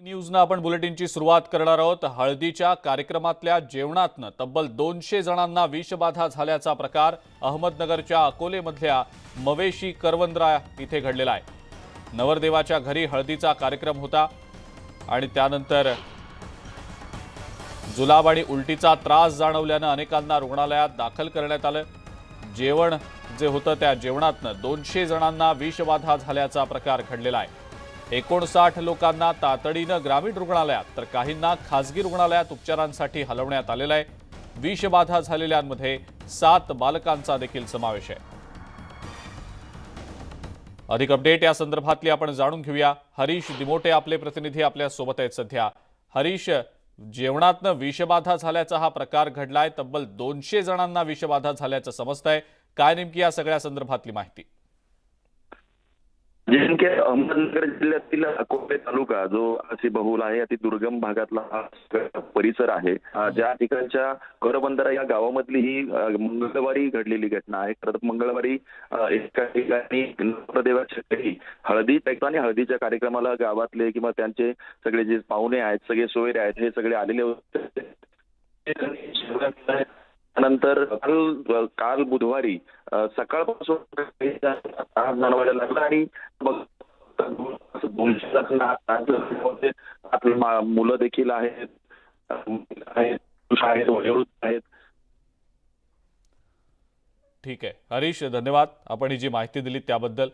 न्यूजनं आपण बुलेटिनची सुरुवात करणार आहोत. हळदीच्या कार्यक्रमातल्या जेवणातनं तब्बल दोनशे जणांना विषबाधा झाल्याचा प्रकार अहमदनगरच्या अकोलेमधल्या मवेशी करवंदरा इथे घडलेला आहे. नवरदेवाच्या घरी हळदीचा कार्यक्रम होता आणि त्यानंतर जुलाब आणि उलटीचा त्रास जाणवल्यानं अनेकांना रुग्णालयात दाखल करण्यात आलं. जेवण जे होतं त्या जेवणातनं दोनशे जणांना विषबाधा झाल्याचा प्रकार घडलेला आहे. एकोणसाठ लोकांना तातडीनं ग्रामीण रुग्णालयात तर काहींना खासगी रुग्णालयात उपचारांसाठी हलवण्यात आलेलं आहे. विषबाधा झालेल्यांमध्ये सात बालकांचा देखील समावेश आहे. अधिक अपडेट या संदर्भातली आपण जाणून घेऊया. हरीश दिमोटे आपले प्रतिनिधी आपल्यासोबत आहेत सध्या. हरीश जेवणातनं विषबाधा झाल्याचा हा प्रकार घडलाय. तब्बल दोनशे जणांना विषबाधा झाल्याचं समजतंय. काय नेमकी या सगळ्या संदर्भातली माहिती? जेणके अहमदनगर जिल्ह्यातील अकोले तालुका जो बहुल आहे अति दुर्गम भागातला हा परिसर आहे. ज्या ठिकाणच्या करबंदरा या गावामधली ही मंगळवारी घडलेली घटना आहे. तर मंगळवारी एका ठिकाणी घरी हळदी आणि हळदीच्या कार्यक्रमाला गावातले किंवा त्यांचे सगळे जे पाहुणे आहेत सगळे सोयरे आहेत हे सगळे आलेले होते. त्यानंतर काल काल बुधवारी सकाळपासून जाणवायला लागला आणि मग दोनशे मुलं देखील आहेत आहेत. ठीक आहे. हरीश धन्यवाद. आपण ही जी माहिती दिली त्याबद्दल